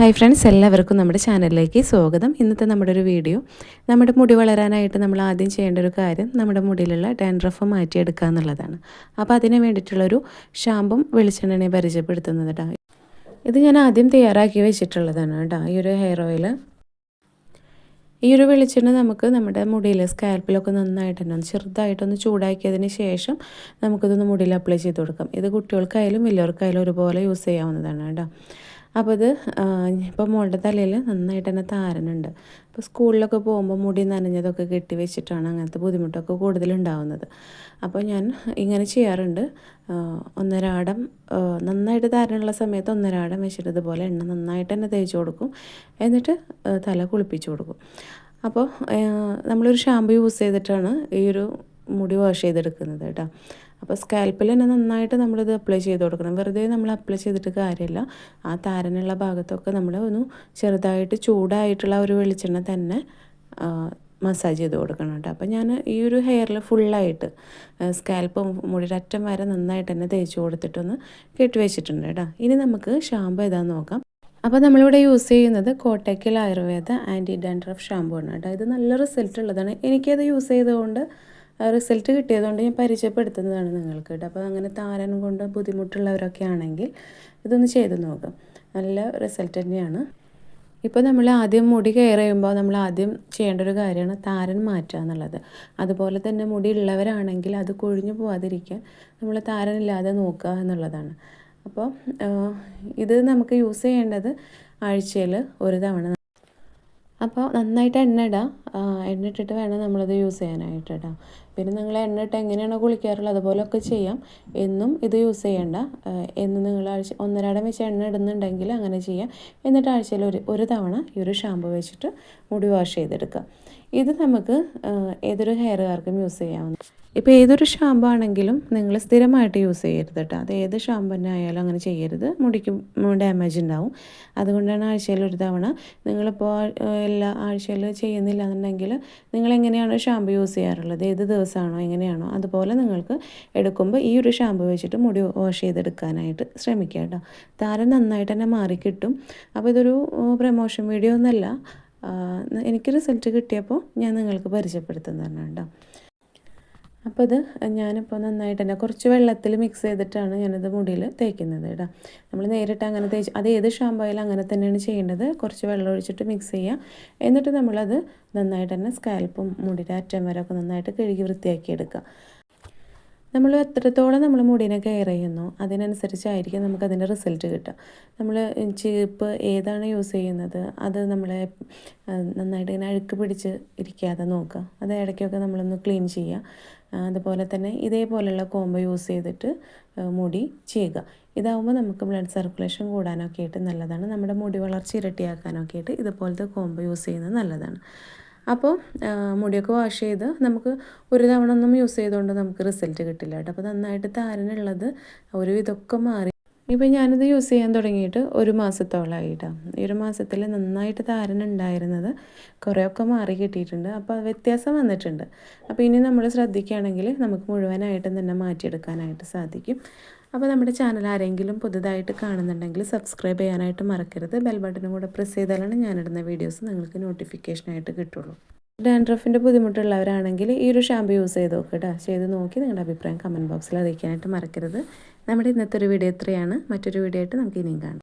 Hi friends എല്ലാവർക്കും നമ്മുടെ ചാനലിലേക്ക് സ്വാഗതം. ഇന്നത്തെ നമ്മുടെ ഒരു വീഡിയോ നമ്മുടെ മുടി വളരാനായിട്ട് നമ്മൾ ആദ്യം ചെയ്യേണ്ട ഒരു കാര്യം നമ്മുടെ മുടിയിലുള്ള ഡാൻഡ്രഫ് മാറ്റിയെടുക്കുക എന്നുള്ളതാണ്. അപ്പോൾ അതിന് വേണ്ടിയിട്ടുള്ളൊരു ഷാമ്പും വെളിച്ചെണ്ണനെ പരിചയപ്പെടുത്തുന്നത് കേട്ടോ ഇത് ഞാൻ ആദ്യം തയ്യാറാക്കി വെച്ചിട്ടുള്ളതാണ് കേട്ടോ ഈ ഒരു ഹെയർ ഓയിൽ ഈ ഒരു വെളിച്ചെണ്ണ നമുക്ക് നമ്മുടെ മുടിയിൽ സ്കാൽപ്പിലൊക്കെ നന്നായിട്ട് തന്നെ ചെറുതായിട്ടൊന്ന് ചൂടാക്കിയതിന് ശേഷം നമുക്കിതൊന്ന് മുടിയിൽ അപ്ലൈ ചെയ്ത് കൊടുക്കാം. ഇത് കുട്ടികൾക്കായാലും വലിയവർക്കായാലും ഒരുപോലെ യൂസ് ചെയ്യാവുന്നതാണ് കേട്ടോ അപ്പോൾ ഇത് ഇപ്പോൾ മോളുടെ തലയിൽ നന്നായിട്ട് തന്നെ താരനുണ്ട്. അപ്പോൾ സ്കൂളിലൊക്കെ പോകുമ്പോൾ മുടി നനഞ്ഞതൊക്കെ കെട്ടി വെച്ചിട്ടാണ് അങ്ങനത്തെ ബുദ്ധിമുട്ടൊക്കെ കൂടുതലുണ്ടാവുന്നത്. അപ്പോൾ ഞാൻ ഇങ്ങനെ ചെയ്യാറുണ്ട്. ഒന്നരാടം നന്നായിട്ട് താരനുള്ള സമയത്ത് ഒന്നരാടം വെച്ചിട്ട് ഇതുപോലെ എണ്ണ നന്നായിട്ട് തന്നെ തേച്ച് കൊടുക്കും. എന്നിട്ട് തല കുളിപ്പിച്ച് കൊടുക്കും. അപ്പോൾ നമ്മളൊരു ഷാമ്പു യൂസ് ചെയ്തിട്ടാണ് ഈ ഒരു മുടി വാഷ് ചെയ്തെടുക്കുന്നത് കേട്ടോ. അപ്പോൾ സ്കാൽപ്പിൽ തന്നെ നന്നായിട്ട് നമ്മളിത് അപ്ലൈ ചെയ്ത് കൊടുക്കണം. വെറുതെ നമ്മൾ അപ്ലൈ ചെയ്തിട്ട് കാര്യമില്ല ആ താരനുള്ള ഭാഗത്തൊക്കെ നമ്മൾ ഒന്ന് ചെറുതായിട്ട് ചൂടായിട്ടുള്ള ഒരു വെളിച്ചെണ്ണ തന്നെ മസാജ് ചെയ്ത് കൊടുക്കണം കേട്ടോ. അപ്പോൾ ഞാൻ ഈ ഒരു ഹെയറിൽ ഫുള്ളായിട്ട് സ്കാൽപ്പ് മുടിയുടെ അറ്റം വരെ നന്നായിട്ട് തന്നെ തേച്ച് കൊടുത്തിട്ടൊന്ന് കെട്ടിവെച്ചിട്ടുണ്ട് കേട്ടോ. ഇനി നമുക്ക് ഷാമ്പു ഏതാന്ന് നോക്കാം. അപ്പോൾ നമ്മളിവിടെ യൂസ് ചെയ്യുന്നത് Kottakkal Ayurveda anti dandruff shampoo ആണ് കേട്ടോ. ഇത് നല്ല റിസൾട്ട് ഉള്ളതാണ്. എനിക്കത് യൂസ് ചെയ്തുകൊണ്ട് റിസൾട്ട് കിട്ടിയതുകൊണ്ട് ഞാൻ പരിചയപ്പെടുത്തുന്നതാണ് നിങ്ങൾക്ക് കേട്ടോ അപ്പോൾ അങ്ങനെ താരൻ കൊണ്ട് ബുദ്ധിമുട്ടുള്ളവരൊക്കെ ആണെങ്കിൽ ഇതൊന്ന് ചെയ്ത് നോക്കാം. നല്ല റിസൾട്ട് തന്നെയാണ്. ഇപ്പോൾ നമ്മൾ ആദ്യം മുടി കെയർ ചെയ്യുമ്പോൾ നമ്മൾ ആദ്യം ചെയ്യേണ്ട ഒരു കാര്യമാണ് താരൻ മാറ്റുക എന്നുള്ളത്. അതുപോലെ തന്നെ മുടി ഉള്ളവരാണെങ്കിൽ അത് കൊഴിഞ്ഞു പോവാതിരിക്കാൻ നമ്മൾ താരൻ ഇല്ലാതെ നോക്കുക എന്നുള്ളതാണ്. അപ്പോൾ ഇത് നമുക്ക് യൂസ് ചെയ്യേണ്ടത് ആഴ്ചയിൽ ഒരു തവണ. അപ്പോൾ നന്നായിട്ട് എണ്ണ ഇടാം. എണ്ണ ഇട്ടിട്ട് വേണം നമ്മളത് യൂസ് ചെയ്യാനായിട്ട് ഇടാം പിന്നെ നിങ്ങൾ എണ്ണ ഇട്ട് എങ്ങനെയാണോ കുളിക്കാറുള്ളത് അതുപോലെയൊക്കെ ചെയ്യാം. എന്നും ഇത് യൂസ് ചെയ്യേണ്ട. എന്ന് നിങ്ങൾ ആഴ്ച ഒന്നരാടം വെച്ച് എണ്ണ ഇടുന്നുണ്ടെങ്കിൽ അങ്ങനെ ചെയ്യാം. എന്നിട്ട് ആഴ്ചയിൽ ഒരു ഒരു തവണ ഈ ഒരു ഷാമ്പു വെച്ചിട്ട് മുടി വാഷ് ചെയ്തെടുക്കുക. ഇത് നമുക്ക് ഏതൊരു ഹെയർ കാർക്കും യൂസ് ചെയ്യാവുന്ന ഇപ്പോൾ ഏതൊരു ഷാമ്പു ആണെങ്കിലും നിങ്ങൾ സ്ഥിരമായിട്ട് യൂസ് ചെയ്യരുത് കേട്ടോ. അത് ഏത് ഷാമ്പു തന്നെ ആയാലും അങ്ങനെ ചെയ്യരുത്. മുടിക്ക് ഡാമേജ് ഉണ്ടാവും. അതുകൊണ്ടാണ് ആഴ്ചയിൽ ഒരു തവണ നിങ്ങളിപ്പോൾ എല്ലാ ആഴ്ചയിൽ ചെയ്യുന്നില്ല എന്നുണ്ടെങ്കിൽ നിങ്ങൾ എങ്ങനെയാണ് ഷാമ്പു യൂസ് ചെയ്യാറുള്ളത്? ഏത് ദിവസമാണോ എങ്ങനെയാണോ അതുപോലെ നിങ്ങൾക്ക് എടുക്കുമ്പോൾ ഈ ഒരു ഷാമ്പു വെച്ചിട്ട് മുടി വാഷ് ചെയ്തെടുക്കാനായിട്ട് ശ്രമിക്കുക കേട്ടോ. താരം നന്നായിട്ട് തന്നെ മാറിക്കിട്ടും. അപ്പോൾ ഇതൊരു പ്രമോഷൻ വീഡിയോ ഒന്നല്ല എനിക്ക് റിസൾട്ട് കിട്ടിയപ്പോൾ ഞാൻ നിങ്ങൾക്ക് പരിചയപ്പെടുത്തുന്നതാണ് കേട്ടോ. അപ്പോൾ ഇത് ഞാനിപ്പോൾ നന്നായിട്ട് തന്നെ കുറച്ച് വെള്ളത്തിൽ മിക്സ് ചെയ്തിട്ടാണ് ഞാനത് മുടിയിൽ തേക്കുന്നത് കേട്ടോ. നമ്മൾ നേരിട്ട് അങ്ങനെ തേച്ച് അത് ഏത് ഷാമ്പു ആയാലും അങ്ങനെ തന്നെയാണ് ചെയ്യേണ്ടത്. കുറച്ച് വെള്ളം ഒഴിച്ചിട്ട് മിക്സ് ചെയ്യുക എന്നിട്ട് നമ്മളത് നന്നായിട്ട് തന്നെ സ്കാൽപ്പും മുടിയുടെ അറ്റം വരെ ഒക്കെ നന്നായിട്ട് കഴുകി വൃത്തിയാക്കി എടുക്കുക. നമ്മൾ എത്രത്തോളം നമ്മൾ മുടിനെ കെയർ ചെയ്യുന്നു അതിനനുസരിച്ചായിരിക്കും നമുക്ക് അതിന്റെ റിസൾട്ട് കിട്ടുക. നമ്മൾ ചീപ്പ് ഏതാണ് യൂസ് ചെയ്യുന്നത് അത് നമ്മളെ നന്നായിട്ട് ഇങ്ങനെ അഴുക്ക് പിടിച്ച് ഇരിക്കാതെ നോക്കുക. അത് ഇടയ്ക്കൊക്കെ നമ്മളൊന്ന് ക്ലീൻ ചെയ്യുക. അതുപോലെ തന്നെ ഇതേപോലെയുള്ള കോമ്പ് യൂസ് ചെയ്തിട്ട് മുടി ചെയ്യുക ഇതാവുമ്പോൾ നമുക്ക് ബ്ലഡ് സർക്കുലേഷൻ കൂടാനൊക്കെ ആയിട്ട് നല്ലതാണ്. നമ്മുടെ മുടി വളർച്ച ഇരട്ടിയാക്കാനൊക്കെ ആയിട്ട് ഇതുപോലത്തെ കോമ്പ് യൂസ് ചെയ്യുന്നത് നല്ലതാണ്. അപ്പോൾ മുടിയൊക്കെ വാഷ് ചെയ്ത് നമുക്ക് ഒരു തവണ ഒന്നും യൂസ് ചെയ്തുകൊണ്ട് നമുക്ക് റിസൾട്ട് കിട്ടില്ല കേട്ടോ. അപ്പോൾ നന്നായിട്ട് താരനുള്ളത് ഒരു ഇതൊക്കെ മാറി. ഇപ്പം ഞാനിത് യൂസ് ചെയ്യാൻ തുടങ്ങിയിട്ട് ഒരു മാസത്തോളമായിട്ടാണ് ഈ ഒരു മാസത്തിൽ നന്നായിട്ട് താരൻ ഉണ്ടായിരുന്നത് കുറേയൊക്കെ മാറി കിട്ടിയിട്ടുണ്ട്. അപ്പോൾ വ്യത്യാസം വന്നിട്ടുണ്ട്. അപ്പോൾ ഇനി നമ്മൾ ശ്രദ്ധിക്കുകയാണെങ്കിൽ നമുക്ക് മുഴുവനായിട്ടും തന്നെ മാറ്റിയെടുക്കാനായിട്ട് സാധിക്കും. അപ്പോൾ നമ്മുടെ ചാനൽ ആരെങ്കിലും പുതുതായിട്ട് കാണുന്നുണ്ടെങ്കിൽ സബ്സ്ക്രൈബ് ചെയ്യാനായിട്ട് മറക്കരുത്. ബെൽ ബട്ടനും കൂടെ പ്രസ് ചെയ്താലാണ് ഞാനിടുന്ന വീഡിയോസ് നിങ്ങൾക്ക് നോട്ടിഫിക്കേഷനായിട്ട് കിട്ടുള്ളൂ. ഡാൻഡ്രഫിന്റെ ബുദ്ധിമുട്ടുള്ളവരാണെങ്കിൽ ഈ ഒരു ഷാമ്പു യൂസ് ചെയ്ത് നോക്കുക കേട്ടോ ചെയ്ത് നോക്കി നിങ്ങളുടെ അഭിപ്രായം കമന്റ് ബോക്സിൽ അറിയിക്കാനായിട്ട് മറക്കരുത്. നമ്മുടെ ഇന്നത്തെ ഒരു വീഡിയോ എത്രയാണ് മറ്റൊരു വീഡിയോ ആയിട്ട് നമുക്ക് ഇനിയും കാണാം.